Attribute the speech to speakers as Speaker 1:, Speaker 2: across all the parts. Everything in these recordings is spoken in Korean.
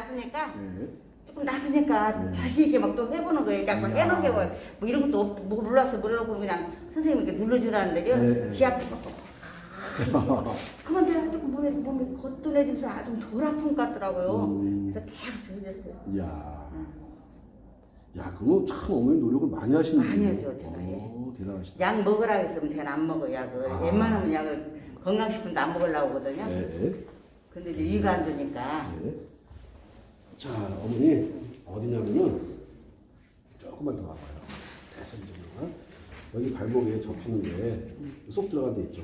Speaker 1: 낫으니까
Speaker 2: 네.
Speaker 1: 조금 낫으니까
Speaker 2: 네.
Speaker 1: 자신 있게 막 또 해보는 거예요. 그러니까 막
Speaker 2: 이야.
Speaker 1: 해놓은 게 뭐, 뭐 이런 것도 없, 뭐 몰라서 몰라고 그냥 선생님이 이렇게 눌러주라는데요.
Speaker 2: 네, 네.
Speaker 1: 지 앞에 막 그만 내가 조금 몸에 몸에 겉돌려지면서 아, 좀덜 아픈 것 같더라고요.
Speaker 2: 음.
Speaker 1: 그래서 계속 들렸어요.
Speaker 2: 이야. 야, 그거 참 어머니 노력을 많이 하시는
Speaker 1: 많이
Speaker 2: 분이에요.
Speaker 1: 하죠, 제가, 예.
Speaker 2: 오, 대단하시다.
Speaker 1: 약 먹으라 했으면 제가 안 먹어요 약을.
Speaker 2: 아.
Speaker 1: 웬만하면 약을 건강식품도 안 먹으려고 하거든요.
Speaker 2: 네.
Speaker 1: 근데 이제 위가 안 좋으니까
Speaker 2: 네. 자, 어머니 어디냐면은 조금만 더 와봐요. 됐어 이제 여기 발목에 접히는 게쏙 들어간 데 있죠.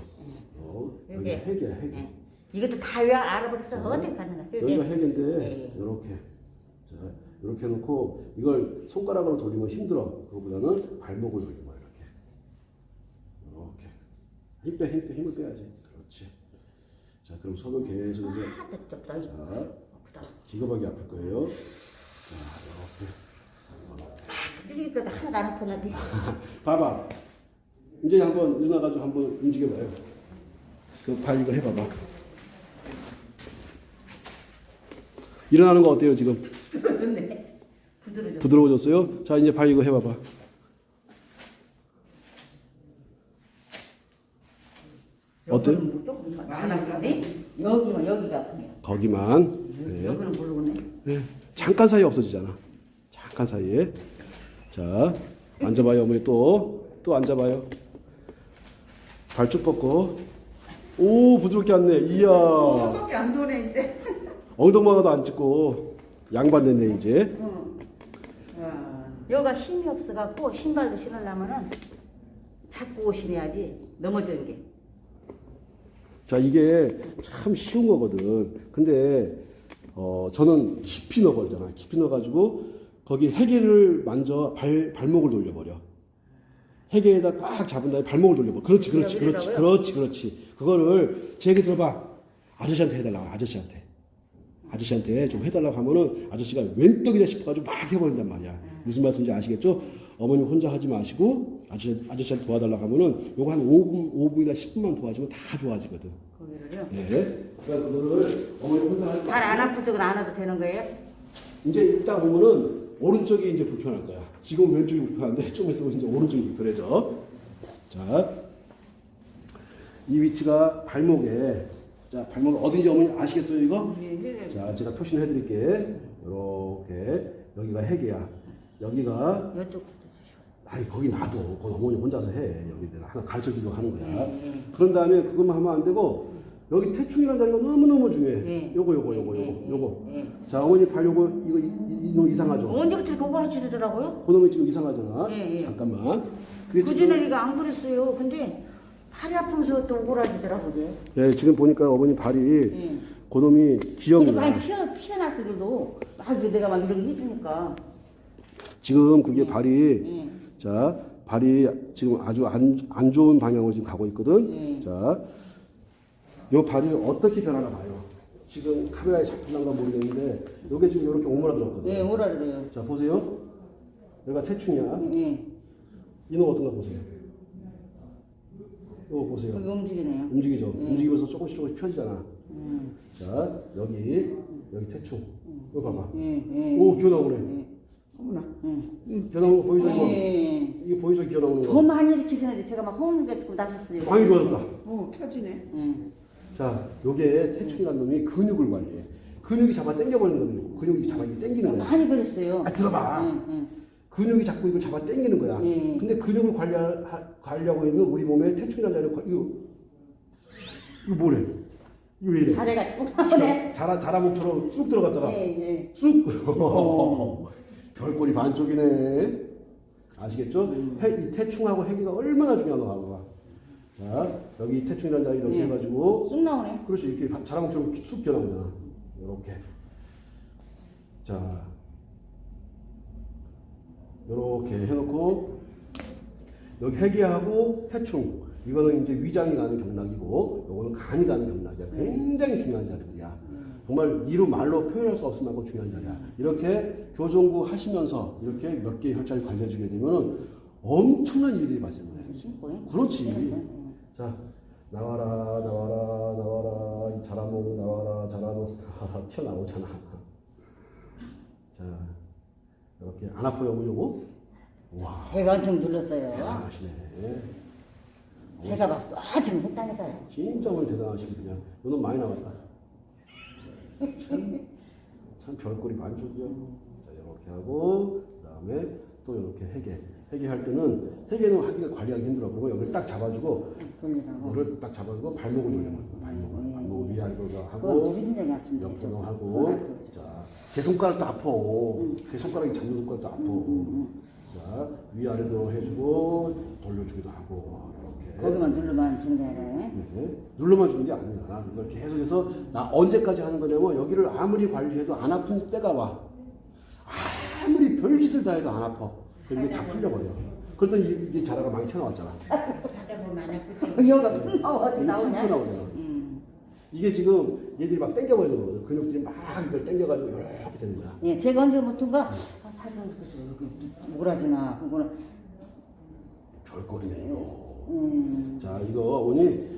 Speaker 2: 어, 여기
Speaker 1: 여기.
Speaker 2: 핵이야 핵.
Speaker 1: 예. 이것도 다왜 알아버렸어?
Speaker 2: 자,
Speaker 1: 어떻게 가는 거야?
Speaker 2: 여기가 핵인데
Speaker 1: 예.
Speaker 2: 이렇게 자 이렇게 해놓고 이걸 손가락으로 돌리면 힘들어. 그거보다는 발목을 돌리면 이렇게 이렇게 힘 빼 힘 빼 힘을 빼야지. 그렇지. 자 그럼 손을 계속 이제
Speaker 1: 아.
Speaker 2: 자
Speaker 1: 아프다.
Speaker 2: 기겁하게 아플 거예요. 자 이렇게
Speaker 1: 이게 또 하나도 안 아팠는데.
Speaker 2: 봐봐. 이제 한번 일어나가지고 한번 움직여봐요. 그 발 이거 해봐봐. 일어나는 거 어때요 지금?
Speaker 1: 부드러졌네. 부드러졌어.
Speaker 2: 부드러워졌어요? 자 이제 발 이거 해봐봐. 어때요?
Speaker 1: 아픈데 여기만 여기가 아프네요.
Speaker 2: 거기만. 네.
Speaker 1: 여기는 모르겠네.
Speaker 2: 네. 잠깐 사이에 없어지잖아. 잠깐 사이에. 자 앉아봐요 어머니 또 또 앉아봐요. 발 쭉 뻗고. 오 부드럽게 앉네. 이야.
Speaker 3: 한밖에 안 도네 이제.
Speaker 2: 엉덩방아도 안 찍고 양반 됐네 이제.
Speaker 3: 응. 와.
Speaker 1: 여기가 힘이 없어갖고 신발도 신으려면은 잡고 신어야지 넘어지는 게.
Speaker 2: 자 이게 참 쉬운 거거든. 근데 어 저는 깊이 넣어버리잖아. 깊이 넣어가지고 거기 해계를 만져 발 발목을 돌려버려. 해계에다 꽉 잡은 다음에 발목을 돌려버려. 그렇지, 그렇지, 그렇지? 그렇지, 그렇지. 그거를 제 얘기 들어봐. 아저씨한테 해달라고 아저씨한테. 아저씨한테 좀 해달라고 하면은 아저씨가 웬떡이냐 싶어가지고 막 해버린단 말이야. 무슨 말씀인지 아시겠죠? 어머님 혼자 하지 마시고 아저씨, 아저씨한테 도와달라고 하면은 요거 한 5분, 5분이나 10분만 도와주면 다 좋아지거든.
Speaker 1: 거기를요.
Speaker 2: 네. 그러니까 그거를 어머니 혼자 하지
Speaker 1: 발안 아픈 쪽은 안 와도 되는 거예요?
Speaker 2: 이제 이따 보면은 오른쪽이 이제 불편할 거야. 지금 왼쪽이 불편한데 좀 있으면 이제 오른쪽이 불편해져. 자, 이 위치가 발목에 자 발목 어딘지 어머니 아시겠어요 이거?
Speaker 1: 네,
Speaker 2: 자 제가 표시를 해드릴게. 이렇게 여기가 핵이야. 여기가
Speaker 1: 이쪽.
Speaker 2: 아니 거기 놔둬. 그건 어머니 혼자서 해. 여기 내가 하나 가르쳐주려고 하는 거야.
Speaker 1: 네,
Speaker 2: 그런 다음에 그것만 하면 안 되고 여기 태충이라는 자리가 너무너무 중요해.
Speaker 1: 네.
Speaker 2: 요거 요거 요거
Speaker 1: 네,
Speaker 2: 요거
Speaker 1: 네,
Speaker 2: 요거.
Speaker 1: 네.
Speaker 2: 자 어머니 발 요거 이거 이- 이- 이놈 이상하죠?
Speaker 1: 언제부터 그거 가르치더라고요?
Speaker 2: 그놈이 지금 이상하잖아.
Speaker 1: 예, 예.
Speaker 2: 잠깐만. 지금,
Speaker 1: 그전에 이거 안 그랬어요. 근데 팔이 아프면서 또 오그라지더라고요.
Speaker 2: 예, 지금 보니까 어머니 발이
Speaker 1: 예.
Speaker 2: 그놈이 기억나.
Speaker 1: 많이 피어, 피어났어, 그래도. 막 이거 내가 막 이렇게 해주니까.
Speaker 2: 지금 그게 발이
Speaker 1: 예.
Speaker 2: 자 발이 지금 아주 안, 안 좋은 방향으로 지금 가고 있거든.
Speaker 1: 예.
Speaker 2: 자, 요 발이 어떻게 변하나 봐요. 지금 카메라에 잡히는가 모르겠는데 요게 지금 이렇게 오므라들었거든.
Speaker 1: 예, 오라더래요.
Speaker 2: 자 보세요. 여기가 태충이야.
Speaker 1: 예.
Speaker 2: 이놈 어떤가 보세요. 이거 보세요.
Speaker 1: 거기 움직이네요.
Speaker 2: 움직이죠. 움직이면서 조금씩 조금씩 펴지잖아.
Speaker 1: 음.
Speaker 2: 자 여기 여기 태충. 이거 봐봐.
Speaker 1: 예, 예.
Speaker 2: 오 기어 나오네.
Speaker 1: 예.
Speaker 3: 어머나.
Speaker 1: 음.
Speaker 2: 기어 나오는 거 보이죠 이거?
Speaker 1: 예.
Speaker 2: 이거 보이죠 기어 나오는
Speaker 1: 더
Speaker 2: 거?
Speaker 1: 많이 일으키시는데 제가 막 허우는 게 조금 나섰어요.
Speaker 2: 많이 좋아졌다.
Speaker 3: 어 펴지네.
Speaker 1: 예.
Speaker 2: 자 요게 태충이라는 놈이 근육을 관리해. 근육이 잡아 당겨버리는 거거든. 근육이 잡아 이게 당기는 거야.
Speaker 1: 많이 그랬어요.
Speaker 2: 아 들어봐.
Speaker 1: 예, 예.
Speaker 2: 근육이 자꾸 이걸 잡아 당기는 거야.
Speaker 1: 예.
Speaker 2: 근데 근육을 관리 관리하고 있는 우리 몸에 태충이라는 자를 관- 이거 이거 뭐래? 이거 왜 이래?
Speaker 1: 잘해가지고 나오네.
Speaker 2: 자라 자라목처럼 쑥 들어갔다가
Speaker 1: 예, 예.
Speaker 2: 쑥! 별꼴이 반쪽이네. 아시겠죠?
Speaker 1: 음.
Speaker 2: 해, 이 태충하고 해기가 얼마나 중요한가 봐. 자, 여기 이 태충이라는 자리 이렇게
Speaker 1: 예.
Speaker 2: 해가지고,
Speaker 1: 쑥 나오네.
Speaker 2: 그렇지, 이렇게 바- 자라목처럼 쑥 기어나오잖아. 이렇게. 자, 이렇게 해놓고, 여기 해기하고 태충. 이거는 이제 위장이 가는 경락이고, 요거는 간이 가는 경락이야. 굉장히 중요한 자리야. 정말 이루 말로 표현할 수 없을 만큼 중요한 자리야. 이렇게 교정구 하시면서 이렇게 몇 개의 혈자를 관리해주게 되면 엄청난 일들이 발생해.
Speaker 1: 심고요.
Speaker 2: 그렇지.
Speaker 1: 네,
Speaker 2: 자, 나와라, 나와라, 나와라, 이 자라목 나와라, 자라목 튀어나오잖아. 이렇게 안 아파요 요거? 와
Speaker 4: 제가 엄청 눌렀어요.
Speaker 2: 대단하시네.
Speaker 4: 제가 막 엄청 했다니까요.
Speaker 2: 진짜 오늘 그냥 너는 많이 나왔다. 참, 참 별꼴이 많죠요. 자 이렇게 하고 그 다음에 또 이렇게 회계. 회계할 때는 회계는 하기가 관리하기 힘들어. 그리고 여기를 딱 잡아주고. 이거를 딱 잡아주고 발목을 돌려요. 발목을
Speaker 4: 음.
Speaker 2: 발목을 위아래로
Speaker 4: 그건
Speaker 2: 하고. 옆으로
Speaker 4: 좀.
Speaker 2: 하고. 자 제 손가락도 아파. 제 손가락이 잡는 손가락도 아파. 자 위아래로 해주고 돌려주기도 하고.
Speaker 4: 거기만 누르면 주는 게 아니라.
Speaker 2: 네. 눌러만 주는 게 아니야. 이걸 계속해서 나 언제까지 하는 거냐면 여기를 아무리 관리해도 안 아픈 때가 와. 아무리 별짓을 다 해도 안 아파. 이게 다 풀려버려. 그랬더니 이- 이게 자라가 많이 튀어나왔잖아.
Speaker 1: 하다 보면 안 아프죠.
Speaker 4: 여기가 푹 나와 어디
Speaker 2: 툭
Speaker 4: 나오냐?
Speaker 2: 튀어나오잖아.
Speaker 4: 음.
Speaker 2: 이게 지금 얘들이 막 땡겨버리는 거거든. 근육들이 막 이걸 땡겨가지고 이렇게 되는 거야.
Speaker 4: 예, 제가 언제부턴가 아, 팔이 여기 오라지나 그거는
Speaker 2: 별꼴이네 이거.
Speaker 4: 음.
Speaker 2: 자 이거 어머니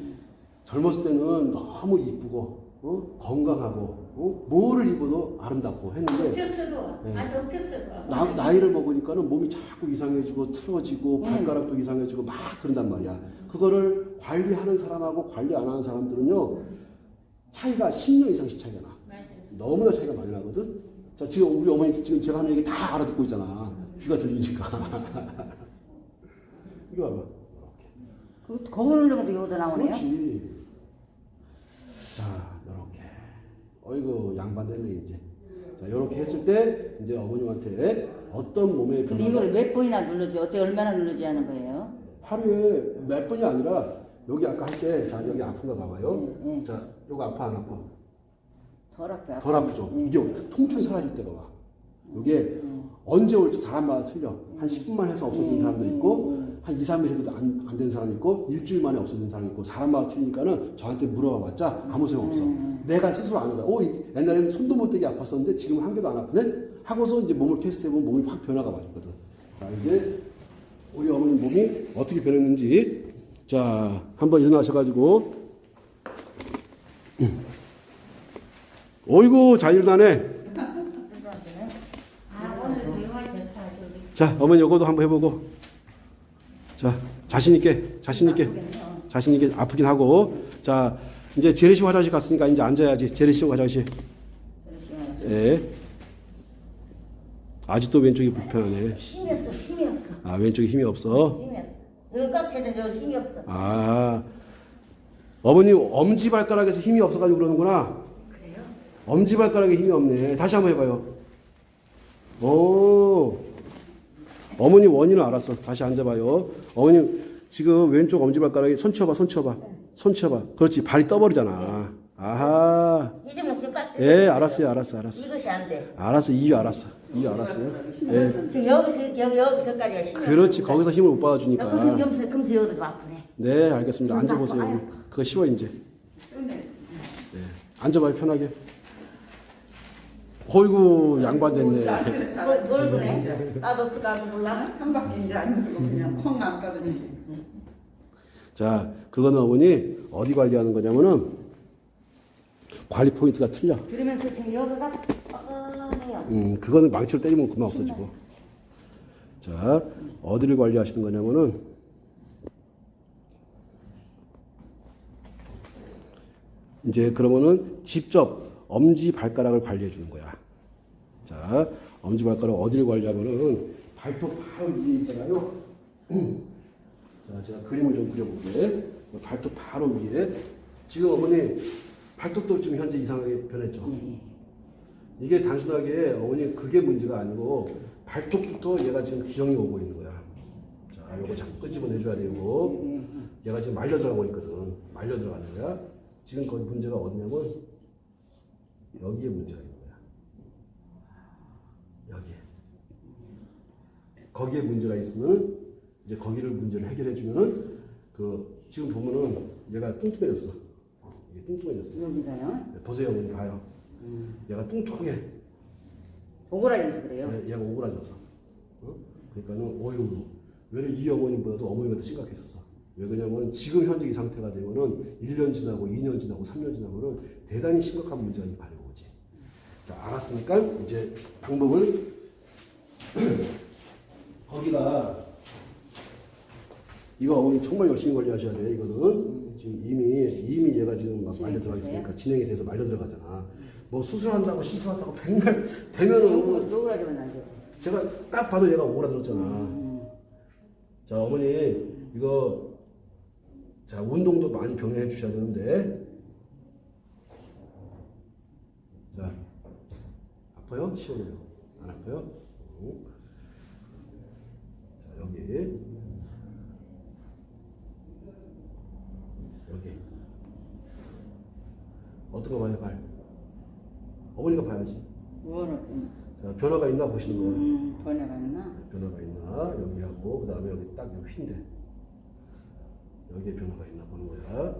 Speaker 2: 젊었을 때는 너무 이쁘고 어? 건강하고 어? 뭐를 입어도 아름답고 했는데. 네.
Speaker 1: 아주 겹스러워.
Speaker 2: 나, 나이를 먹으니까는 몸이 자꾸 이상해지고 틀어지고
Speaker 4: 음.
Speaker 2: 발가락도 이상해지고 막 그런단 말이야. 그거를 관리하는 사람하고 관리 안 하는 사람들은요 차이가 10년 이상씩 차이가 나. 너무나 차이가 많이 나거든. 자 지금 우리 어머니 지금 제가 하는 얘기 다 알아듣고 있잖아. 귀가 들리니까. 이거 봐봐.
Speaker 4: 그 거기 누르면 여기도 나오네요.
Speaker 2: 그렇지. 자, 이렇게. 어이구 양반 됐네 이제. 자, 이렇게 했을 때 이제 어머님한테 어떤 몸의
Speaker 4: 근데
Speaker 2: 변화가
Speaker 4: 이걸 몇 번이나 눌러지? 어때 얼마나 눌러지 하는 거예요?
Speaker 2: 하루에 몇 번이 아니라 여기 아까 할 때 자 여기 아픈 거 봐봐요.
Speaker 4: 예, 예.
Speaker 2: 자, 요거 아파 안 아파?
Speaker 4: 덜 아파요.
Speaker 2: 덜 아프죠.
Speaker 4: 예.
Speaker 2: 이게 통증이 사라질 때가 와. 이게 언제 올지 사람마다 틀려. 한 10분만 해서 없어지는 사람도 있고 한 2, 3일 해도 안, 안 되는 사람이 있고 일주일 만에 없어지는 사람이 있고 사람마다 틀리니까는 저한테 물어봐봤자 아무 소용 없어. 내가 스스로 아는 거야. 오, 이- 옛날에는 손도 못 대게 아팠었는데 지금 한 개도 안 아프네? 하고서 이제 몸을 테스트해보면 몸이 확 변화가 와있거든. 자, 이제 우리 어머님 몸이 어떻게 변했는지 자, 한번 일어나셔가지고 음. 어이구, 잘 일어나네.
Speaker 1: 아.
Speaker 2: 자, 어머니 요거도 한번 해보고. 자, 자신있게, 자신있게, 자신있게 아프긴 하고. 자, 이제 재래식 화장실 갔으니까 이제 앉아야지. 재래식 화장실. 예. 아직도 왼쪽이 불편하네.
Speaker 1: 힘이 없어. 힘이 없어.
Speaker 2: 아, 왼쪽에 힘이 없어.
Speaker 1: 힘이 없어. 여기 꽉 차던 저 힘이 없어.
Speaker 2: 아, 어머니 엄지발가락에서 힘이 없어가지고 그러는구나.
Speaker 1: 그래요?
Speaker 2: 엄지발가락에 힘이 없네. 다시 한번 해봐요. 오, 어머니 원인을 알았어. 다시 앉아봐요. 어머니 지금 왼쪽 엄지발가락에 손 쳐봐, 손 쳐봐, 손 쳐봐. 그렇지, 발이 떠버리잖아. 아하,
Speaker 1: 이제 먹기 꽉.
Speaker 2: 예, 알았어요, 알았어, 알았어,
Speaker 1: 이것이 안 돼.
Speaker 2: 알았어, 이유 알았어, 이유 알았어요. 예,
Speaker 1: 지금 여기서 여기 여기서까지가 힘이
Speaker 2: 그렇지. 거기서 힘을 못 받아주니까.
Speaker 1: 금세 금세 여기도 아프네.
Speaker 2: 네, 알겠습니다. 앉아보세요. 그거 쉬워 이제. 네, 앉아봐요, 편하게. 어이구, 양반 됐네.
Speaker 1: 뭘, 뭘 그래? 나도 나도 몰라.
Speaker 3: 한 바퀴 이제 안 돌고 그냥 콩안 떨어지게.
Speaker 2: 자, 그거는 어머니 어디 관리하는 거냐면은 관리 포인트가 틀려.
Speaker 4: 그러면서 지금 여기가 뻐근해요.
Speaker 2: 음, 그거는 망치로 때리면 금방 없어지고. 자, 어디를 관리하시는 거냐면은 이제 그러면은 직접 엄지 발가락을 관리해 주는 거야. 자, 엄지 발가락 어디를 관리하면은 발톱 바로 위에 있잖아요. 자, 제가 그림을 좀 그려볼게. 발톱 바로 위에. 지금 어머니 발톱도 지금 현재 이상하게 변했죠. 이게 단순하게 어머니 그게 문제가 아니고 발톱부터 얘가 지금 기형이 오고 있는 거야. 자, 요거 자꾸 끄집어내줘야 되고 얘가 지금 말려 들어가고 있거든. 말려 들어가는 거야. 지금 거기 문제가 어디냐면 여기에 문제가 있는 거야. 여기에. 거기에 문제가 있으면 이제 거기를 문제를 해결해 주면은 그 지금 보면은 얘가 뚱뚱해졌어. 이게 뚱뚱해졌어.
Speaker 4: 여기가요.
Speaker 2: 네, 보세요, 어머니 봐요. 얘가 뚱뚱해.
Speaker 4: 오그라져서 그래요.
Speaker 2: 얘- 얘가 오그라져서. 어? 그러니까는 어유 왜냐 이 어머님보다도 어머니가 더 심각했었어. 왜 그러냐면 지금 현재 이 상태가 되면은 1년 지나고 2년 지나고 3년 지나면은 대단히 심각한 문제가 발생오지. 자, 알았으니까 이제 방법을 거기가 이거 어머니 정말 열심히 관리하셔야 돼. 이거는 지금 이미 이미 얘가 지금 막 말려 들어가 있으니까 진행이 돼서 말려 들어가잖아. 뭐 수술한다고 시술한다고 백날 되면은
Speaker 4: 노그라지면 안 돼.
Speaker 2: 제가 딱 봐도 얘가 오그라들었잖아. 자 어머니 이거 자 운동도 많이 병행해 주셔야 되는데 자 아파요? 시원해요? 안 아파요? 응. 자 여기 여기 거 봐요 발? 어머니가 봐야지.
Speaker 4: 뭐는 좀,
Speaker 2: 자 변화가 있나 보시는 거예요.
Speaker 4: 음, 번외가 있나?
Speaker 2: 변화가 있나 여기하고 그 다음에 여기 딱 여기 휜데 여기에 변화가 있나 보는 거야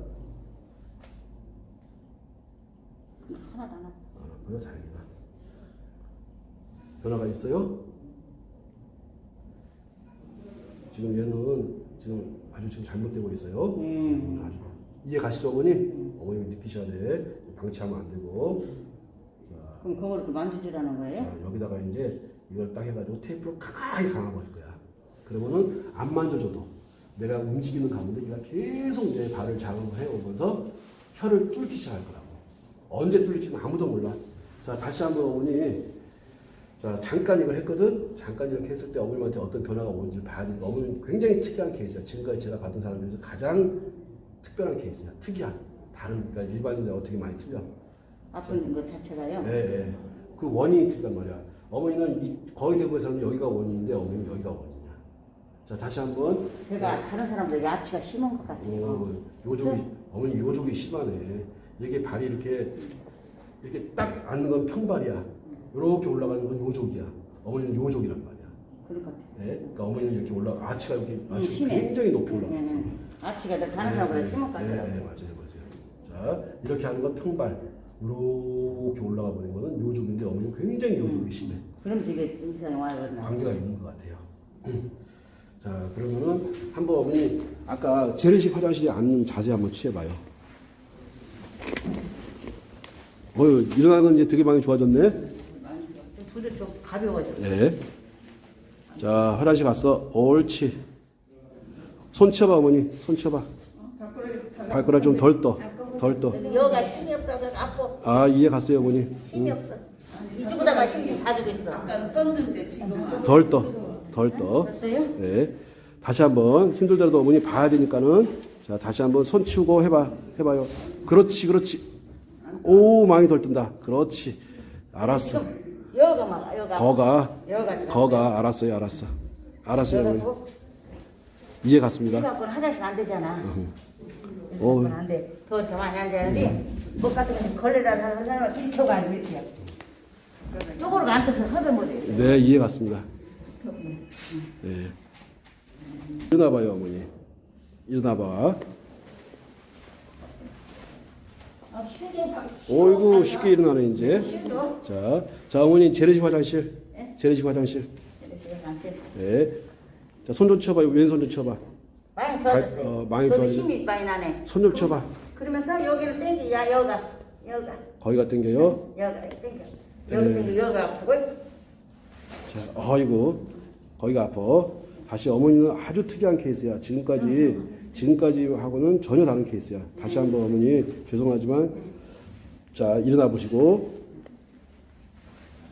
Speaker 4: 하나도 안 아파.
Speaker 2: 안 아파요 다행이다 변화가 있어요 지금 얘는 지금 아주 지금 잘못되고 있어요
Speaker 4: 음.
Speaker 2: 아주 이해 가시죠 어머니 어머님이 느끼셔야 돼 방치하면 안 되고 자,
Speaker 4: 그럼 그걸 이렇게 만지지라는 거예요?
Speaker 2: 자, 여기다가 이제 이걸 딱 해가지고 테이프로 강하게 감아버릴 거야. 그러면은 안 만져줘도 내가 움직이는 가운데 얘가 계속 내 발을 자극을 해오면서 혀를 뚫기 시작할 거라고. 언제 뚫릴지는 아무도 몰라. 자, 다시 한번 어머니. 자, 잠깐 이걸 했거든? 잠깐 이렇게 했을 때 어머님한테 어떤 변화가 오는지 봐야 되니까 어머니는 굉장히 특이한 케이스야. 지금까지 제가 봤던 사람 중에서 가장 특별한 케이스야. 특이한. 다른, 그러니까 일반인들 어떻게 많이 틀려.
Speaker 4: 아픈 것 자체가요?
Speaker 2: 예, 예. 그 원인이 틀단 말이야. 어머니는 이, 거의 대부분에서는 여기가 원인인데 어머니는 여기가 원인이야. 자, 다시 한 번.
Speaker 4: 제가 다른 사람보다 야치가 심한 것 같아요.
Speaker 2: 어, 요족이, 어머니 요족이 심하네. 이게 발이 이렇게, 이렇게 딱 앉는 건 평발이야. 이렇게 올라가는 건 요족이야. 어머니는 요족이란 말이야.
Speaker 4: 그럴 것 같아요.
Speaker 2: 예? 그러니까 어머니는 이렇게 올라, 아치가 이렇게,
Speaker 4: 음,
Speaker 2: 아치가
Speaker 4: 심해.
Speaker 2: 굉장히 높이
Speaker 4: 네,
Speaker 2: 올라가 있어.
Speaker 4: 네, 네. 아치가 다른 사람보다
Speaker 2: 네,
Speaker 4: 심한 것
Speaker 2: 네. 네, 맞아요, 맞아요. 자, 이렇게 하는 건 평발. 이렇게 올라가 버린 거는 요족인데 어머니는 굉장히 요족이 심해.
Speaker 4: 그러면서 이게 인상이 와요. 그러나.
Speaker 2: 관계가 있는 것 같아요. 자, 그러면은 한번 어머니 아까 재래식 화장실에 앉는 자세 한번 취해봐요. 어, 일어나는 건 이제 되게 많이 좋아졌네.
Speaker 4: 좀 부드 좀 가벼워져.
Speaker 2: 네. 자, 화장실 갔어. 옳지. 손 쳐봐, 어머니. 손 쳐봐.
Speaker 3: 발가락
Speaker 2: 좀 덜 떠. 덜 떠.
Speaker 1: 여가 힘이 없어 그래서 아파
Speaker 2: 아, 이해 갔어요, 어머니.
Speaker 1: 힘이 없어 이쪽에다가 힘이 다 주고 있어
Speaker 3: 아까는 떴는데 지금은
Speaker 2: 덜 떠. 덜 떠. 네. 다시 한번 힘들더라도 어머니 봐야 되니까는 자 다시 한번 손 치우고 해봐 해봐요. 그렇지 그렇지. 오 많이 덜 뜬다. 그렇지. 알았어.
Speaker 1: 여가 막 여가
Speaker 2: 거가
Speaker 4: 여가
Speaker 2: 거가 알았어요 알았어. 알았어요 어머니.
Speaker 1: 여가고
Speaker 2: 이해 갔습니다.
Speaker 1: 해갖고는 화장실 안 되잖아
Speaker 2: 어.
Speaker 1: 그건 안 돼. 더 이렇게 많이 안 되는데 뭐 같은 경우는 걸레다 사는 사람은 이렇게 하고 앉아 이렇게 쪽으로 앉아서 허들 못해
Speaker 2: 네 이해 갔습니다. 네. 일어나봐요 어머니. 일어나봐. 어이구 쉽게 일어나네 이제. 자, 자 어머니 재래식 화장실. 재래식 화장실. 네. 자, 손 좀 쳐봐요. 왼손 좀 쳐봐.
Speaker 1: 많이
Speaker 2: 발-
Speaker 1: 좋아졌어요
Speaker 2: 어, 많이
Speaker 1: 저도
Speaker 2: 좋아졌네.
Speaker 1: 힘이 많이 나네
Speaker 2: 손 좀 쳐봐.
Speaker 1: 그러면서 여기를 당기 야 여가 여가
Speaker 2: 거기가 당겨요.
Speaker 1: 여가 당겨 여기
Speaker 2: 네.
Speaker 1: 당겨 여가 아프고
Speaker 2: 자, 어이구. 거기가 아파. 다시 어머니는 아주 특이한 케이스야. 지금까지, 지금까지 하고는 전혀 다른 케이스야. 다시 한번 어머니, 죄송하지만, 자, 일어나 보시고,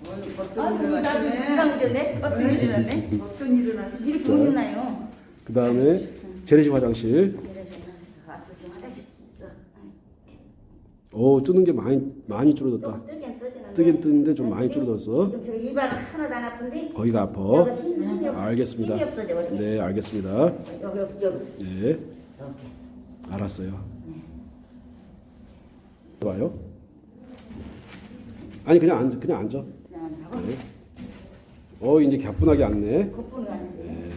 Speaker 3: 오늘
Speaker 1: 아,
Speaker 3: 어떤 일을
Speaker 1: 나도
Speaker 3: 하시네.
Speaker 1: 이상 일어네 어떤 일 일어네
Speaker 3: 어떤 일을 하시네.
Speaker 1: 이렇게 보이나요
Speaker 2: 그 다음에 재래식 화장실.
Speaker 1: 이렇게 와서 지금 화장실
Speaker 2: 오, 뜨는 게 많이, 많이 줄어들었다.
Speaker 1: 좀 뜨긴
Speaker 2: 뜨는데 좀 많이 줄어들었어.
Speaker 1: 지금 저 입안 하나도 안 아픈데
Speaker 2: 거기가 아파.
Speaker 1: 여기 힘- 힘이 없-
Speaker 2: 알겠습니다.
Speaker 1: 힘이 없어져 버리네
Speaker 2: 네, 알겠습니다.
Speaker 1: 여기 여기 여기
Speaker 2: 네,
Speaker 1: 이렇게
Speaker 2: 알았어요. 봐요. 아니 그냥 앉 그냥 앉아.
Speaker 1: 그냥 하고
Speaker 2: 네. 어 이제 가뿐하게 앉네.
Speaker 1: 거꾸로
Speaker 2: 네,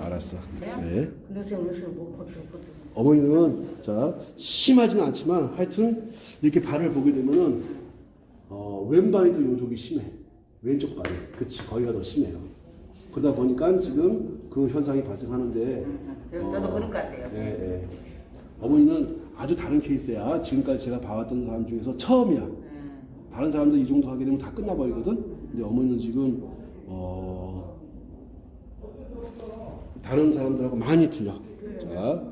Speaker 2: 알았어. 네.
Speaker 1: 근데 지금 요새 뭐 걷고 걷고
Speaker 2: 어머니는 자 심하지는 않지만 하여튼 이렇게 발을 보게 되면은 어, 왼발이 더 요족이 심해. 왼쪽 발이. 그치 거기가 더 심해요. 그러다 보니까 지금 그 현상이 발생하는데
Speaker 1: 저- 저도 그럴 것 같아요
Speaker 2: 예, 예. 어머니는 아주 다른 케이스야. 지금까지 제가 봐왔던 사람 중에서 처음이야. 다른 사람들 이 정도 하게 되면 다 끝나버리거든. 근데 어머니는 지금 어, 다른 사람들하고 많이 틀려. 자,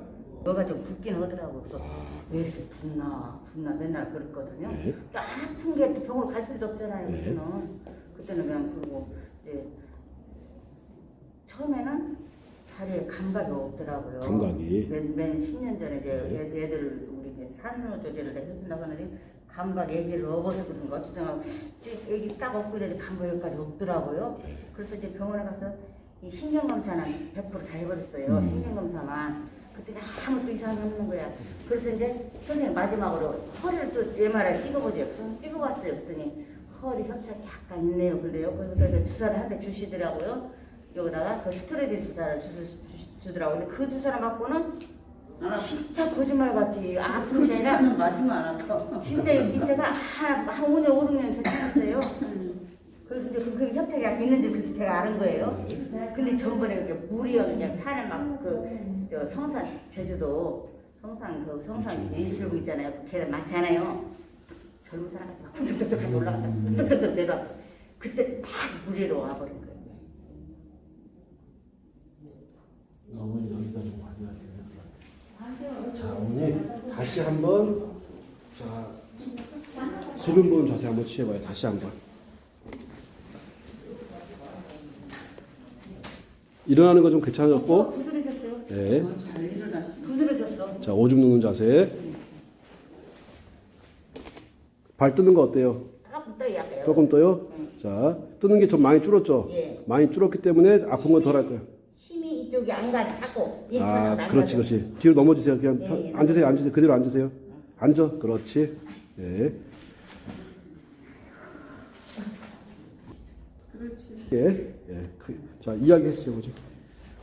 Speaker 1: 뭐가 좀 붓긴 하더라고.
Speaker 2: 아.
Speaker 1: 왜 이렇게 붓나 붓나 맨날 그랬거든요.
Speaker 2: 네.
Speaker 1: 또 아픈 게 또 병원 갈 필요도 없잖아요.
Speaker 2: 네.
Speaker 1: 그때는 그때는 그냥 그러고 이제 처음에는 다리에 감각이 없더라고요.
Speaker 2: 감각이.
Speaker 1: 맨, 맨 10년 전에 이제
Speaker 2: 네.
Speaker 1: 애- 애들 우리 이제 산후조리를 해준다고 하는데 감각 애기를 업어서 그런가 어쩌다가 쭉 애기 딱 업고 이래도 감각 여기까지 없더라고요.
Speaker 2: 네.
Speaker 1: 그래서 이제 병원에 가서 이 신경검사는 100%다 해버렸어요.
Speaker 2: 음.
Speaker 1: 신경검사만. 그때 아무것도 이상이 없는 거야. 그래서 이제 선생님 마지막으로 허리를 또 MRI 찍어보죠. 찍어봤어요. 그랬더니 허리 협착이 약간 있네요. 그래요. 그래서 이제 주사를 한 대 주시더라고요. 여기다가 그 스트레디 주사를 주, 주, 주더라고요. 근데 그 주사를 맞고는 진짜 거짓말 같이 아픈 게 아니라
Speaker 3: 그치는 맞지만 않아.
Speaker 1: 진짜 이 밑에가 한, 한 5년, 5, 6년 괜찮았어요. 그래서 이제 그, 그 협착이 약간 있는지 그래서 제가 아는 거예요. 근데 전번에 그렇게 물이요 그냥 산에 막그 성산 제주도 성산 그 성산 일출구 있잖아요. 그 계단 많잖아요. 젊은 사람 같이 막 뚝뚝뚝뚝 같이 올라갔다 뚝뚝뚝 내려왔어. 그때 딱물 위로 와버린 거예요.
Speaker 2: 어머니 여기다 좀 가져야 돼요. 자, 어머니 다시 한번 자 소변 보는 자세 한번 취해봐요. 다시 한번. 일어나는 거 좀 괜찮았고. 네.
Speaker 1: 부드러졌어.
Speaker 2: 자 오줌 누는 자세. 발 뜨는 거 어때요?
Speaker 1: 조금 더 약해요.
Speaker 2: 조금 떠요? 자 뜨는 게 좀 많이 줄었죠?
Speaker 1: 예.
Speaker 2: 많이 줄었기 때문에 아픈 건 덜 할 거예요.
Speaker 1: 힘이 이쪽이 안 가지 자꾸.
Speaker 2: 아,
Speaker 1: 안
Speaker 2: 그렇지. 그렇지. 뒤로 넘어지세요. 그냥
Speaker 1: 예,
Speaker 2: 편-
Speaker 1: 예.
Speaker 2: 앉으세요, 앉으세요. 그대로 앉으세요. 앉아, 그렇지. 예,
Speaker 3: 그렇지.
Speaker 2: 예, 예. 그, 자, 이야기 해주세요, 뭐지?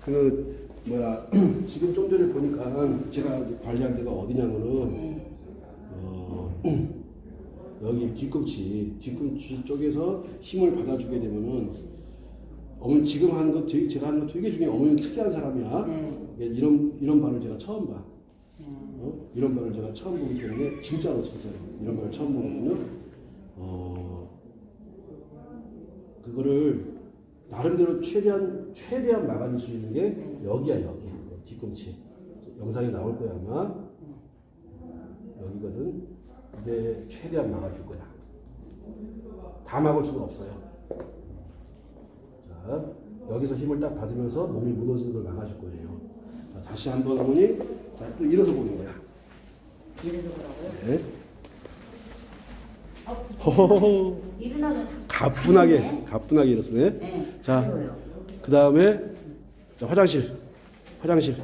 Speaker 2: 그 뭐야, 지금 좀 전에 보니까 제가 관리한 데가 어디냐면은 어, 여기 뒤꿈치, 뒤꿈치 쪽에서 힘을 받아주게 되면은 어머니 지금 하는 거 되게 제가 하는 거 되게 중요해. 어머니는 특이한 사람이야.
Speaker 1: 네.
Speaker 2: 예, 이런 이런 발을 제가 처음 봐. 어? 이런 발을 제가 처음 보기 때문에 진짜로 진짜로 이런 발을 처음 보거든요. 어, 그거를 나름대로 최대한 최대한 막아줄 수 있는 게 여기야 여기 뒤꿈치 영상이 나올 거야 아마 여기거든. 근데 최대한 막아줄 거야. 다 막을 수가 없어요. 자 여기서 힘을 딱 받으면서 몸이 무너지는 걸 막아줄 거예요. 자, 다시 한번 어머니 자, 또 일어서 보는 거야. 네. 호호호.
Speaker 1: 일어나면
Speaker 2: 가뿐하게 가뿐하게 일어서네.
Speaker 1: 네.
Speaker 2: 자. 그 다음에 화장실 화장실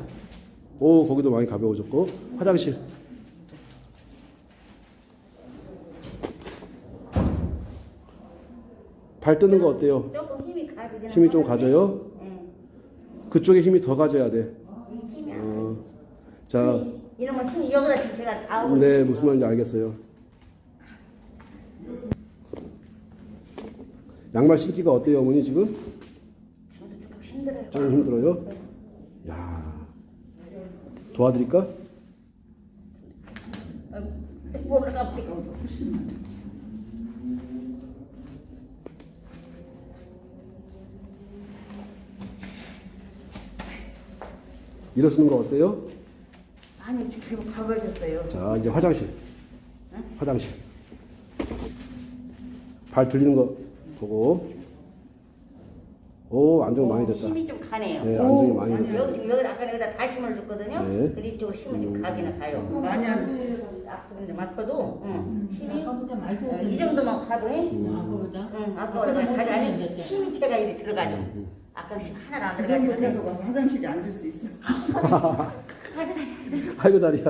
Speaker 2: 오 거기도 많이 가벼워졌고 화장실 발 뜨는 거 어때요?
Speaker 1: 조금 힘이 가지긴
Speaker 2: 힘이 좀 가져요?
Speaker 1: 예.
Speaker 2: 그쪽에 힘이 더 가져야 돼.
Speaker 1: 이 힘이 안
Speaker 2: 어, 자,
Speaker 1: 이- 이러면 힘이 여기다 지금 제가 아우
Speaker 2: 네 무슨 말인지 알겠어요. 양말 신기가 어때요, 어머니 지금?
Speaker 1: 저도 조금 힘들어요.
Speaker 2: 좀 힘들어요? 야, 도와드릴까?
Speaker 1: 어, 올라가 보니까
Speaker 2: 일어서는 거 어때요?
Speaker 1: 아니 지금 가벼워졌어요.
Speaker 2: 자 이제 화장실 화장실 발 들리는 거 보고 오 안정 많이 됐다
Speaker 1: 힘이 좀 가네요.
Speaker 2: 네
Speaker 3: 오,
Speaker 2: 안정이 많이
Speaker 3: 많이
Speaker 2: 됐다
Speaker 1: 여기 지금 여기 아까 여기다 다 힘을 줬거든요.
Speaker 2: 네.
Speaker 1: 근데 이쪽으로 힘이 좀 가기는 가요.
Speaker 3: 많이 하는
Speaker 1: 아픈데 맞춰도 응. 힘이
Speaker 4: 아까보다 많이
Speaker 1: 어, 이 정도만 가도 응.
Speaker 4: 아까보다?
Speaker 1: 응, 아까보다 많이 가지 아니 힘이 제가 이렇게 들어가죠. 아까 힘 하나도 안
Speaker 3: 그 정도
Speaker 1: 들어가죠.
Speaker 3: 데리고 가서 화장실에 앉을 수 있어.
Speaker 2: 아이고 다리야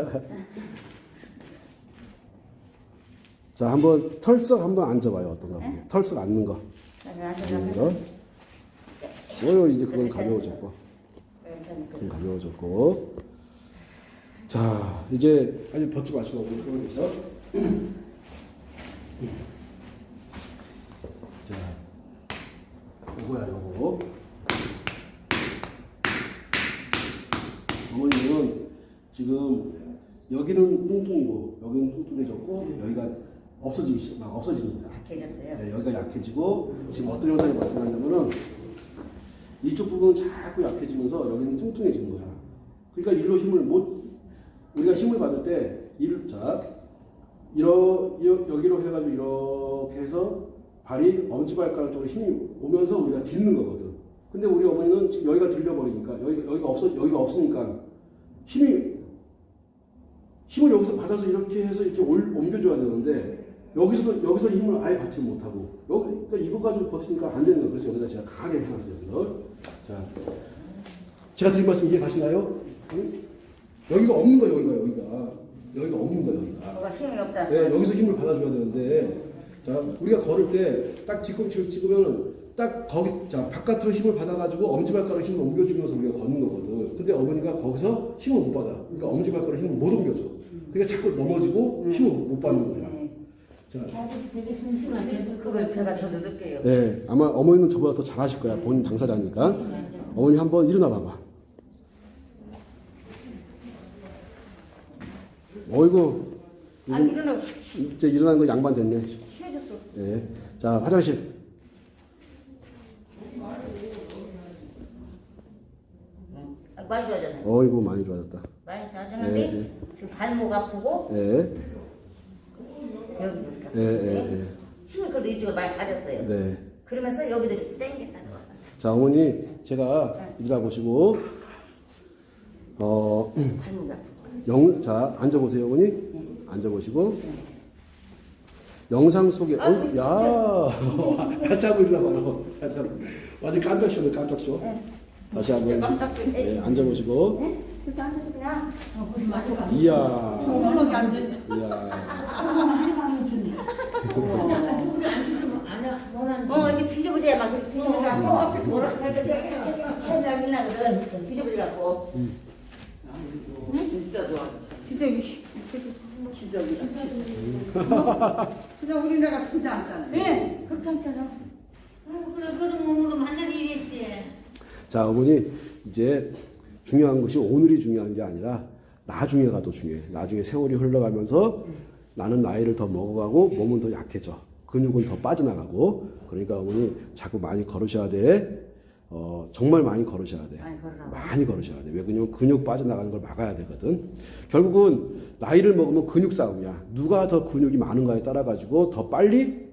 Speaker 2: 자 한번 털썩 한번 앉아봐요. 어떤가 보게 털썩 앉는 거. 앉는 거. 오, 이제 그건 가벼워졌고. 그건 가벼워졌고. 자 이제 아니 벗지 마시고 오른쪽으로 해서 자 요거야 요거 어머니는 지금 여기는 뚱뚱이고 여기는 뚱뚱해졌고 여기가 없어지기 시작 막 없어집니다
Speaker 1: 약해졌어요.
Speaker 2: 네, 여기가 약해지고 지금 어떤 현상이 발생한다면은 이쪽 부분은 자꾸 약해지면서 여기는 뚱뚱해지는 거야. 그러니까 일로 힘을 못 우리가 힘을 받을 때 일 자 이러 여- 여기로 해가지고 이렇게 해서 발이 엄지발가락 쪽으로 힘이 오면서 우리가 딛는 거거든. 근데 우리 어머니는 지금 여기가 들려버리니까 여기가 여기가 없어 여기가 없으니까 힘이 힘을 여기서 받아서 이렇게 해서 이렇게 올, 옮겨줘야 되는데 여기서도 여기서 힘을 아예 받지 못하고 여기 그러니까 이거 가지고 버티니까 안 되는 거예요. 그래서 여기다 제가 강하게 해놨어요. 이거. 자, 제가 드린 말씀 이해 가시나요? 응? 여기가 없는 거예요. 여기가 여기가 여기가 없는 거예요. 여기가.
Speaker 1: 뭐가 힘이 없다.
Speaker 2: 네, 여기서 힘을 받아줘야 되는데, 자, 우리가 걸을 때 딱 뒤꿈치를 찍으면 딱 거기, 자, 바깥으로 힘을 받아가지고 엄지발가락 힘을 옮겨주면서 우리가 걷는 거거든. 근데 어머니가 거기서 힘을 못 받아. 그러니까 엄지발가락 힘을 못 옮겨줘. 그러니까 자꾸 넘어지고 힘을 못 받는 거야.
Speaker 1: 그걸 제가 저도 느껴요.
Speaker 2: 네, 아마 어머니는 저보다 더 잘하실 거야. 본인 당사자니까. 어머니 한번 일어나 봐봐. 어이구,
Speaker 1: 아 일어나고
Speaker 2: 이제 일어나는 거 양반 됐네.
Speaker 1: 쉬어졌어.
Speaker 2: 네. 자, 화장실.
Speaker 1: 아, 많이 좋아졌네.
Speaker 2: 어이구, 많이 좋아졌다.
Speaker 1: 많이 좋아졌는데
Speaker 2: 네, 네.
Speaker 1: 지금 발목 아프고
Speaker 2: 네.
Speaker 1: 여기 이렇게
Speaker 2: 네,
Speaker 1: 아픈데
Speaker 2: 네,
Speaker 1: 그래도 이쪽에 많이 빠졌어요.
Speaker 2: 네.
Speaker 1: 그러면서 여기도 이렇게 땡긴다는 거야.
Speaker 2: 자, 어머니, 제가 이러다 보시고, 어,
Speaker 1: 아프고.
Speaker 2: 영, 자, 앉아보세요, 어머니. 앉아보시고. 영상 속에, 어, 야 다시 한번 일어나. 다시 한 번. 완전 깜짝 쇼네, 깜짝 쇼. 다시 한 번.
Speaker 1: 깜짝 놀래.
Speaker 2: 네, 앉아보시고.
Speaker 1: 네? 그래서 앉아서 그냥
Speaker 4: 어, 거기 맞아 가.
Speaker 2: 이야.
Speaker 3: 안 된다.
Speaker 2: 이야.
Speaker 1: 어 이렇게 뒤집어져야 막 이렇게 이렇게 돌아갈 때.
Speaker 3: 진짜 좋아졌어.
Speaker 1: 진짜
Speaker 3: 기적이다. 그냥.
Speaker 1: 예 그렇게.
Speaker 4: 어, 그래 그런 몸으로 만나기 위했지.
Speaker 2: 자, 어머니, 이제 중요한 것이 오늘이 중요한 게 아니라 나중에가 더 중요해. 나중에 세월이 흘러가면서 나는 나이를 더 먹어가고 몸은 더 약해져. 근육은 더 빠져나가고. 그러니까 어머니 자꾸 많이 걸으셔야 돼. 어, 정말 많이 걸으셔야 돼.
Speaker 1: 많이.
Speaker 2: 많이 걸으셔야 돼. 왜 그러냐면 근육 빠져나가는 걸 막아야 되거든. 결국은 나이를 먹으면 근육 싸움이야. 누가 더 근육이 많은가에 따라 가지고 더 빨리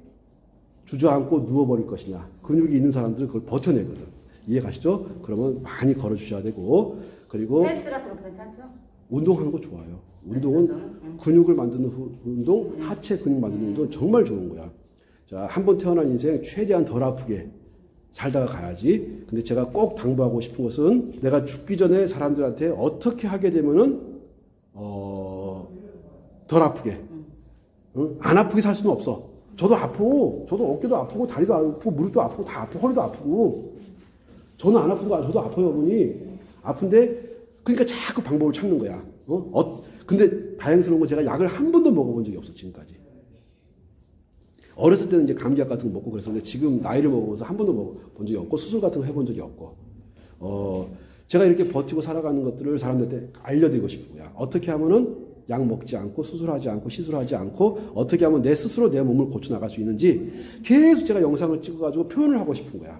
Speaker 2: 주저앉고 누워버릴 것이냐. 근육이 있는 사람들은 그걸 버텨내거든. 이해 가시죠? 그러면 많이 걸어주셔야 되고, 그리고
Speaker 1: 헬스 같은 거 괜찮죠?
Speaker 2: 운동하는 거 좋아요. 운동은 근육을 만드는 후- 운동, 하체 근육 만드는 운동 정말 좋은 거야. 자, 한 번 태어난 인생 최대한 덜 아프게 살다가 가야지. 근데 제가 꼭 당부하고 싶은 것은 내가 죽기 전에 사람들한테 어떻게 하게 되면은 어, 덜 아프게. 응? 안 아프게 살 수는 없어. 저도 아프고, 저도 어깨도 아프고, 다리도 아프고, 무릎도 아프고, 다 아프고, 허리도 아프고. 저는 안 아픈 거. 저도 아파요, 어머니. 아픈데, 그러니까 자꾸 방법을 찾는 거야. 어? 어? 근데 다행스러운 건 제가 약을 한 번도 먹어본 적이 없어, 지금까지. 어렸을 때는 이제 감기약 같은 거 먹고 그랬었는데 지금 나이를 먹어서 한 번도 먹어본 적이 없고 수술 같은 거 해본 적이 없고 어 제가 이렇게 버티고 살아가는 것들을 사람들한테 알려드리고 거야 어떻게 하면은 약 먹지 않고 수술하지 않고 시술하지 않고 어떻게 하면 내 스스로 내 몸을 고쳐 나갈 수 있는지 계속 제가 영상을 찍어가지고 표현을 하고 싶은 거야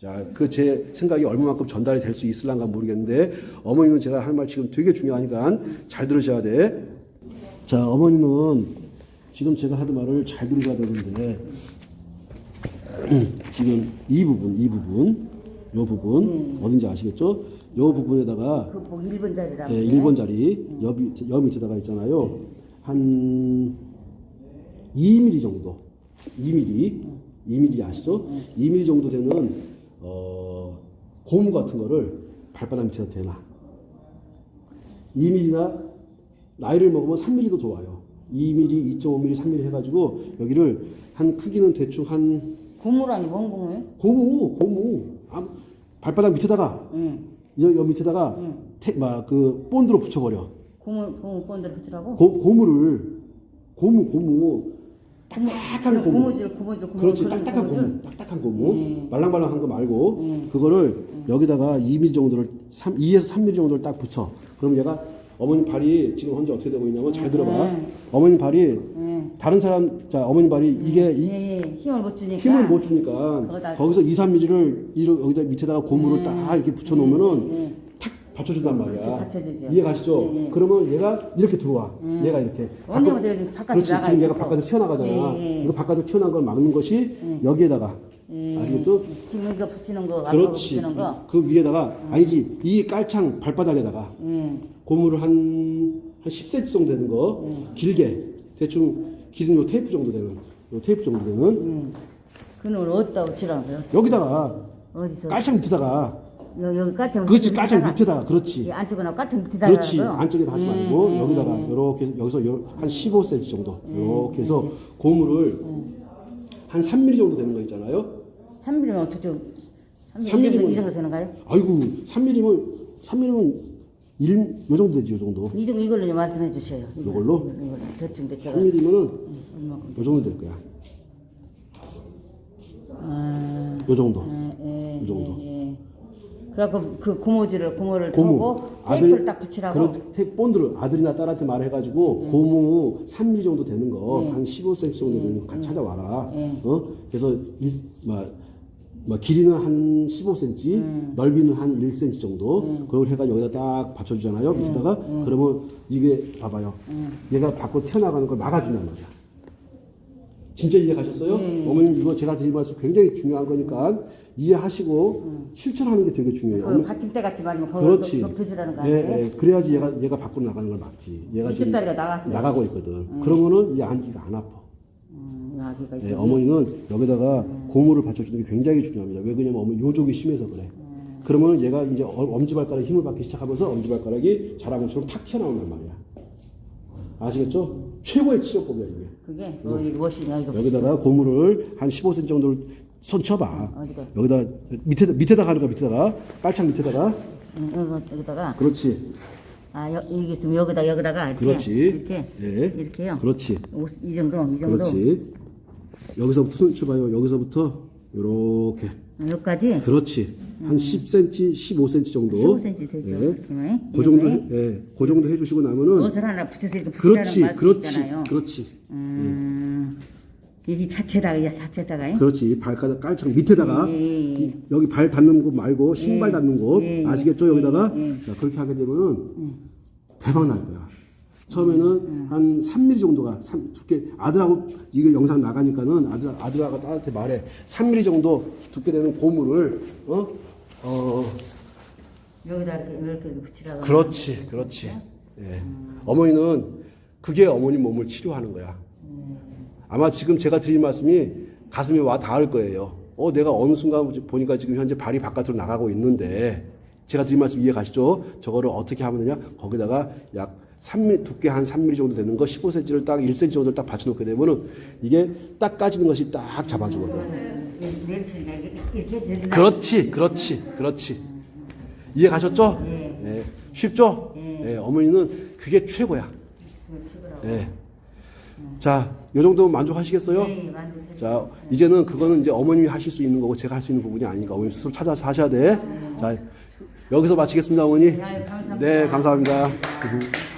Speaker 2: 자, 그 제 생각이 얼마만큼 전달이 될 수 있을란가 모르겠는데 어머니는 제가 할 말 지금 되게 중요하니까 잘 들으셔야 돼. 자, 어머니는 지금 제가 하는 말을 잘 들으셔야 되는데 지금 이 부분, 이 부분, 요 부분 어딘지 아시겠죠? 요 부분에다가
Speaker 1: 그뭐 1분짜리라고.
Speaker 2: 예, 1번짜리 여, 밑- 여 밑에다가 있잖아요. 한 2mm 정도. 2mm. 2mm 아시죠? 2mm 정도 되는 어, 고무 같은 거를 발바닥 밑에다 대놔. 2mm나 나이를 먹으면 3mm도 좋아요. 2mm, 2.5mm, 3mm 해가지고 여기를 한 크기는 대충 한
Speaker 1: 고무라니 뭔 고무예요?
Speaker 2: 고무, 고무. 아, 발바닥 밑에다가
Speaker 1: 응.
Speaker 2: 여, 여 밑에다가
Speaker 1: 응.
Speaker 2: 테, 막, 그 본드로 붙여버려.
Speaker 1: 고무 고무 본드를 붙이라고?
Speaker 2: 고, 고무를 고무 고무 딱딱한 고무
Speaker 1: 고무줄 고무줄 고무
Speaker 2: 그렇지 딱딱한?
Speaker 1: 고무
Speaker 2: 딱딱한 고무
Speaker 1: 음.
Speaker 2: 말랑말랑한 거 말고
Speaker 1: 음.
Speaker 2: 그거를 여기다가 2mm 정도를 3, 2에서 3mm 정도를 딱 붙여 그럼 얘가 어머님 발이 지금 현재 어떻게 되고 있냐면 잘 들어봐
Speaker 1: 음.
Speaker 2: 어머님 발이. 다른 사람 자 어머님 발이 이게 이-
Speaker 1: 예, 예. 힘을 못 주니까.
Speaker 2: 힘을 못 주니까
Speaker 1: 거기다-
Speaker 2: 거기서 2, 3mm를 여기다 밑에다가 고무를 딱 이렇게 붙여 놓으면은 받쳐준단 말이야.
Speaker 1: 그렇지, 받쳐주죠.
Speaker 2: 이해 가시죠?
Speaker 1: 예, 예.
Speaker 2: 그러면 얘가 이렇게 들어와. 얘가 이렇게.
Speaker 1: 언제부터
Speaker 2: 바깥-
Speaker 1: 바깥으로
Speaker 2: 그렇지.
Speaker 1: 나가야
Speaker 2: 지금 얘가
Speaker 1: 되고.
Speaker 2: 바깥으로 튀어나가잖아.
Speaker 1: 예, 예.
Speaker 2: 이거 바깥으로 튀어나간 걸 막는 것이 여기에다가
Speaker 1: 예.
Speaker 2: 아시겠죠?
Speaker 1: 지금 이거 붙이는 거,
Speaker 2: 그렇지.
Speaker 1: 붙이는 거.
Speaker 2: 그 위에다가 아니지 이 깔창 발바닥에다가
Speaker 1: 예.
Speaker 2: 고무를 한, 한 10cm 정도 되는 거 길게 대충 길은 요 테이프 정도 되는 요 테이프 정도 되는
Speaker 1: 음. 그놈을 어디다 붙이라는 거요?
Speaker 2: 여기다가
Speaker 1: 어디서?
Speaker 2: 깔창 밑에다가
Speaker 1: 여기, 여기 깔창
Speaker 2: 그렇지 깔창
Speaker 1: 밑에다가?
Speaker 2: 그렇지
Speaker 1: 이 안쪽으로 깔창 밑에다가
Speaker 2: 그렇지? 안쪽에다 하지
Speaker 1: 예,
Speaker 2: 말고
Speaker 1: 예,
Speaker 2: 여기다가
Speaker 1: 예.
Speaker 2: 요렇게 해서 여기서 요- 한 15cm 정도 요렇게 해서 고무를 한 3mm 정도 되는 거 있잖아요
Speaker 1: 3mm면 어떻게 3mm,
Speaker 2: 3mm
Speaker 1: 이, 정도,
Speaker 2: 면-
Speaker 1: 이 정도 되는가요?
Speaker 2: 아이고 3mm면 3mm면 1, 요 정도 되지 요 정도
Speaker 1: 이 정도 이걸로 좀 말씀해 주세요.
Speaker 2: 요걸로?
Speaker 1: 이걸로 대충 대충.
Speaker 2: 3mm면은
Speaker 1: 얼마큼?
Speaker 2: 요 정도 될 거야
Speaker 1: 아,
Speaker 2: 요 정도
Speaker 1: 예, 예,
Speaker 2: 이 정도.
Speaker 1: 예, 예. 그래갖고 그 고무줄을 고무를
Speaker 2: 고무
Speaker 1: 하고 테이프를 딱 붙이라고.
Speaker 2: 그런 테 본드를 아들이나 딸한테 말해가지고 고무 3mm 정도 되는 거 한 15cm 정도 되는 거 같이 찾아와라.
Speaker 1: 네.
Speaker 2: 어? 그래서 일, 뭐, 뭐 길이는 한 15cm,
Speaker 1: 음.
Speaker 2: 넓이는 한 1cm 정도. 그걸 해가지고 여기다 딱 받쳐주잖아요. 밑에다가 그러면 이게 봐봐요. 얘가 밖으로 튀어나가는 걸 막아준단 말이야. 진짜 이해 가셨어요? 어머님 이거 제가 드린 말씀 굉장히 중요한 거니까 이해하시고 실천하는 게 되게 중요해요.
Speaker 1: 그 받침대 같이 말면
Speaker 2: 그렇지.
Speaker 1: 높여주라는 거
Speaker 2: 예,
Speaker 1: 아니에요?
Speaker 2: 예. 그래야지 얘가 얘가 밖으로 나가는 걸 막지. 얘가 지금
Speaker 1: 다리가 나갔어요.
Speaker 2: 나가고 있거든. 그러면은 이 안기가 안 아파.
Speaker 1: 음, 여기가
Speaker 2: 예,
Speaker 1: 이렇게.
Speaker 2: 어머니는 여기다가 고무를 받쳐주는 게 굉장히 중요합니다. 왜 그러냐면 어머니 요족이 심해서 그래. 그러면 얘가 이제 어- 엄지발가락에 힘을 받기 시작하면서 엄지발가락이 자라고처럼 탁 튀어나온단 말이야. 아시겠죠? 최고의 치료법이야 이게.
Speaker 1: 그게 어, 이거 무엇이냐 이거.
Speaker 2: 여기다가 고무를 한 15cm 정도를 손 쳐봐.
Speaker 1: 어디가?
Speaker 2: 여기다 밑에 밑에다 가는 거 밑에다가 깔창 밑에다가
Speaker 1: 음, 여기, 여기다가
Speaker 2: 그렇지.
Speaker 1: 아 여, 여기 있으면 여기다 여기다가 이렇게
Speaker 2: 그렇지.
Speaker 1: 이렇게
Speaker 2: 예.
Speaker 1: 이렇게요.
Speaker 2: 그렇지.
Speaker 1: 오, 이 정도 이 정도.
Speaker 2: 그렇지. 여기서부터 손 쳐봐요. 여기서부터 요렇게.
Speaker 1: 어, 여기까지.
Speaker 2: 그렇지. 한 10cm, 15cm 정도.
Speaker 1: 15cm 되죠.
Speaker 2: 예. 그 정도, 예. 그 정도 해주시고 나면은.
Speaker 1: 무엇을 하나 붙여서 이렇게 붙이라는
Speaker 2: 그렇지,
Speaker 1: 말씀
Speaker 2: 그렇지,
Speaker 1: 있잖아요.
Speaker 2: 그렇지,
Speaker 1: 음, 이게 자체다가 이 자체다가.
Speaker 2: 그렇지. 발가락 깔창 밑에다가
Speaker 1: 예, 예, 예.
Speaker 2: 이- 여기 발 닿는 곳 말고 신발
Speaker 1: 예,
Speaker 2: 닿는 곳
Speaker 1: 예, 예.
Speaker 2: 아시겠죠? 여기다가
Speaker 1: 예, 예.
Speaker 2: 자 그렇게 하게 되면은 대박 날 거야. 처음에는 한 3mm 정도가 삼- 두께 아들하고 이거 영상 나가니까는 아들 아들하고 딸한테 말해 3mm 정도 두께 되는 고무를 어 어.
Speaker 1: 여기다 이렇게 이렇게 붙이라고.
Speaker 2: 그렇지, 그렇지. 예. 어머니는 그게 어머니 몸을 치료하는 거야. 아마 지금 제가 드린 말씀이 가슴에 와 닿을 거예요. 어, 내가 어느 순간 보니까 지금 현재 발이 바깥으로 나가고 있는데 제가 드린 말씀 이해 가시죠? 저거를 어떻게 하면 되냐? 거기다가 약 3mm, 두께 한 3mm 정도 되는 거 15cm를 딱 1cm 정도를 딱 받쳐놓게 되면은 이게 딱 까지는 것이 딱 잡아주거든. 그렇지, 그렇지, 그렇지. 이해 가셨죠?
Speaker 1: 예.
Speaker 2: 예. 쉽죠?
Speaker 1: 예.
Speaker 2: 예, 어머니는 그게 최고야. 예. 자, 요 정도면 만족하시겠어요?
Speaker 1: 예, 만족해요.
Speaker 2: 자, 이제는 그거는 이제 어머님이 하실 수 있는 거고 제가 할 수 있는 부분이 아니니까 어머님 스스로 찾아서 하셔야 돼. 자, 여기서 마치겠습니다, 어머니.
Speaker 1: 아유, 감사합니다.
Speaker 2: 네, 감사합니다.